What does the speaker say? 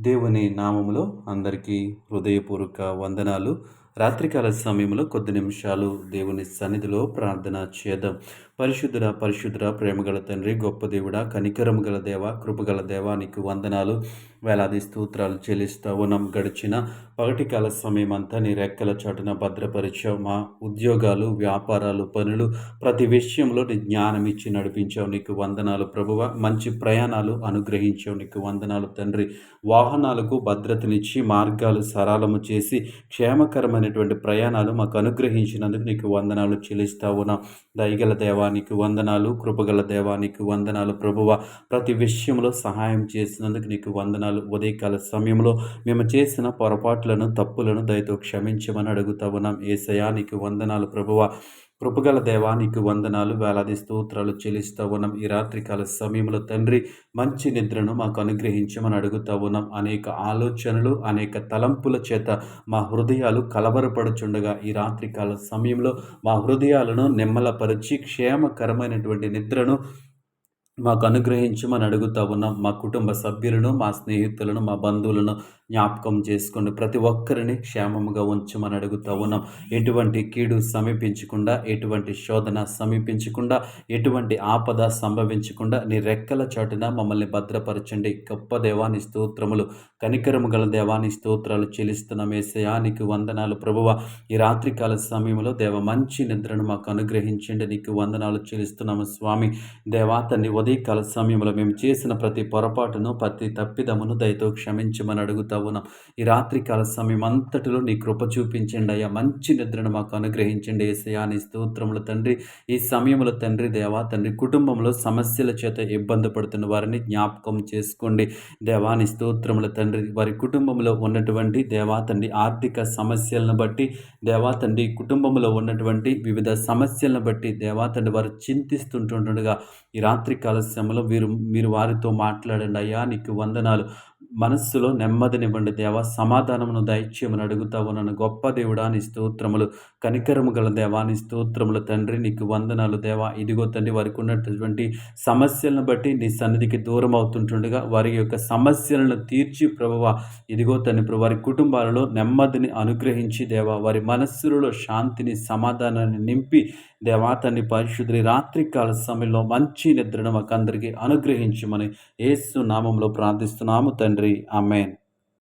దేవుని నామములో అందరికీ హృదయపూర్వక వందనాలు. రాత్రికాల సమయంలో కొద్ది నిమిషాలు దేవుని సన్నిధిలో ప్రార్థన చేద్దాం. పరిశుద్ధుర పరిశుద్ధుర ప్రేమగల తండ్రి గొప్ప దేవుడ కనికరం గల దేవ కృపగల నీకు వందనాలు వేలాది స్తోత్రాలు చెల్లిస్తా ఉన్నాం. గడిచిన పగటి కాల సమయం అంతా నీ రెక్కల చాటున భద్రపరిచావు. మా ఉద్యోగాలు వ్యాపారాలు పనులు ప్రతి విషయంలో నీ జ్ఞానం ఇచ్చి నడిపించావు. నీకు వందనాలు ప్రభువ. మంచి ప్రయాణాలు అనుగ్రహించావు. నీకు వందనాలు తండ్రి. వాహనాలకు భద్రతనిచ్చి మార్గాలు సరళము చేసి క్షేమకరమైన క్షేమకరమైనటువంటి ప్రయాణాలు మాకు అనుగ్రహించినందుకు నీకు వందనాలు చెల్లిస్తా ఉన్నా దయగల దేవానికి వందనాలు కృపగల దేవానికి వందనాలు ప్రభువ. ప్రతి విషయంలో సహాయం చేసినందుకు నీకు వందనాలు. ఉదయకాల సమయంలో మేము చేసిన పొరపాట్లను తప్పులను దయతో క్షమించమని అడుగుతా ఉన్నాం నీకు వందనాలు ప్రభువ. కృపగల దేవానికి వందనాలు వేలాది స్తోత్రాలు చెల్లిస్తూ ఉన్నాం. ఈ రాత్రికాల సమయంలో తండ్రి మంచి నిద్రను మాకు అనుగ్రహించమని అడుగుతూ ఉన్నాం. అనేక ఆలోచనలు అనేక తలంపుల చేత మా హృదయాలు కలవరపడుచుండగా ఈ రాత్రికాల సమయంలో మా హృదయాలను నిమ్మలపరిచి క్షేమకరమైనటువంటి నిద్రను మాకు అనుగ్రహించమని అడుగుతా ఉన్నాం. మా కుటుంబ సభ్యులను మా స్నేహితులను మా బంధువులను జ్ఞాపకం చేసుకోండి. ప్రతి ఒక్కరిని క్షేమముగా ఉంచమని అడుగుతా ఉన్నాం. ఎటువంటి కీడు సమీపించకుండా ఎటువంటి శోధన సమీపించకుండా ఎటువంటి ఆపద సంభవించకుండా నీ రెక్కల చాటున మమ్మల్ని భద్రపరచండి. గొప్ప దేవాని స్తోత్రములు కనికరము గల దేవాని స్తోత్రాలు చెల్లిస్తున్నాం. మేసయానికి వందనాలు. ప్రభువ ఈ రాత్రికాల సమయంలో దేవ మంచి నిద్రను మాకు అనుగ్రహించండి. నీకు వందనాలు చెల్లిస్తున్నాము. స్వామి దేవా తండ్రి ఉదయకాల సమయంలో మేము చేసిన ప్రతి పొరపాటును ప్రతి తప్పిదమును దయతో క్షమించమని అడుగుతా ఉన్నాం. ఈ రాత్రికాల సమయం అంతటిలో నీ కృప చూపించండి అయ్యా. మంచి నిద్రను మాకు అనుగ్రహించండి. ఏసయా నీ స్తోత్రముల తండ్రి. ఈ సమయంలో తండ్రి దేవా తండ్రి కుటుంబంలో సమస్యల చేత ఇబ్బంది పడుతున్న వారిని జ్ఞాపకం చేసుకోండి. దేవాని స్తోత్రముల తండ్రి. వారి కుటుంబంలో ఉన్నటువంటి దేవా తండ్రి ఆర్థిక సమస్యలను బట్టి దేవా తండ్రి కుటుంబంలో ఉన్నటువంటి వివిధ సమస్యలను బట్టి దేవా తండ్రి వారు చింతిస్తుంటుండగా ఈ రాత్రి కాల వీరు మీరు వారితో మాట్లాడండి. అయ్యా నీకు వందనాలు. మనస్సులో నెమ్మదినివ్వండి దేవ సమాధానమును దయచేయమని అడుగుతా ఉన్నాను గొప్ప దేవుడా నీ స్తోత్రములు కనికరము గల దేవాని స్తోత్రములు తండ్రి నీకు వందనాలు. దేవా ఇదిగో తండ్రి వారికి ఉన్నటువంటి సమస్యలను బట్టి నీ సన్నిధికి దూరం అవుతుంటుండగా వారి యొక్క సమస్యలను తీర్చి ప్రభువ ఇదిగో తండ్రి ప్రభు వారి కుటుంబాలలో నెమ్మదిని అనుగ్రహించి దేవా వారి మనస్సులలో శాంతిని సమాధానాన్ని నింపి దేవా తండ్రి పరిశుద్ధి రాత్రికాల సమయంలో మంచి నిద్రను మాకు అందరికీ అనుగ్రహించమని ఏసు నామంలో ప్రార్థిస్తున్నాము తండ్రి ఆమెన్